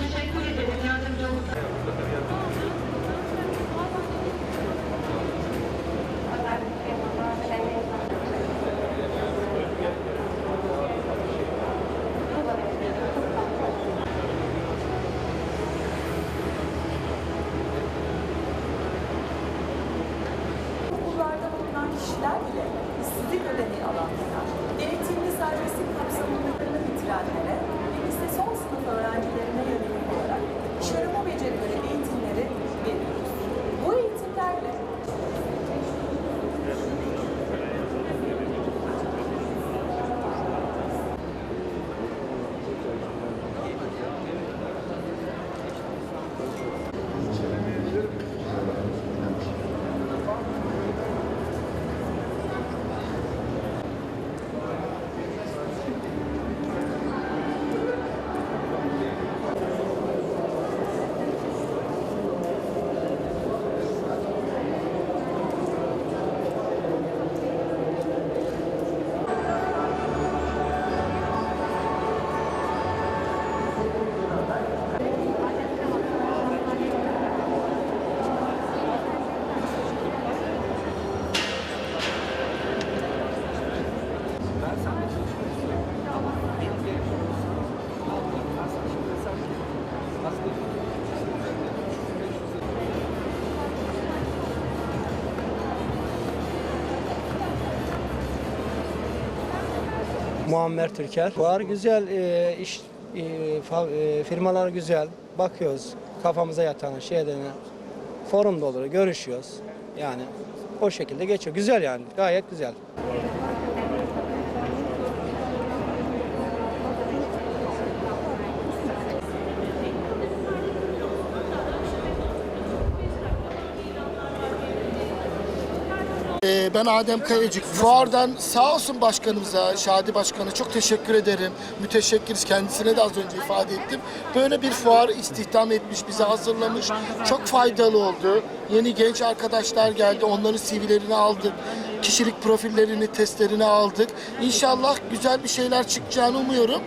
Teşekkür ederim. Kişiler bile işsizlik ödeneği alanlara, Muammer Türker. Fuar güzel, e, iş e, e, firmalar güzel. Bakıyoruz kafamıza yatan şeylerine. Forumda olur, görüşüyoruz. Yani o şekilde geçiyor. Güzel yani, gayet güzel. Ee, Ben Adem Kayacık. Fuardan sağ olsun başkanımıza, Şadi Başkan'a çok teşekkür ederim. Müteşekkiriz. Kendisine de az önce ifade ettim. Böyle bir fuar istihdam etmiş, bize hazırlamış. Çok faydalı oldu. Yeni genç arkadaşlar geldi. Onların CV'lerini aldık. Kişilik profillerini, testlerini aldık. İnşallah güzel bir şeyler çıkacağını umuyorum.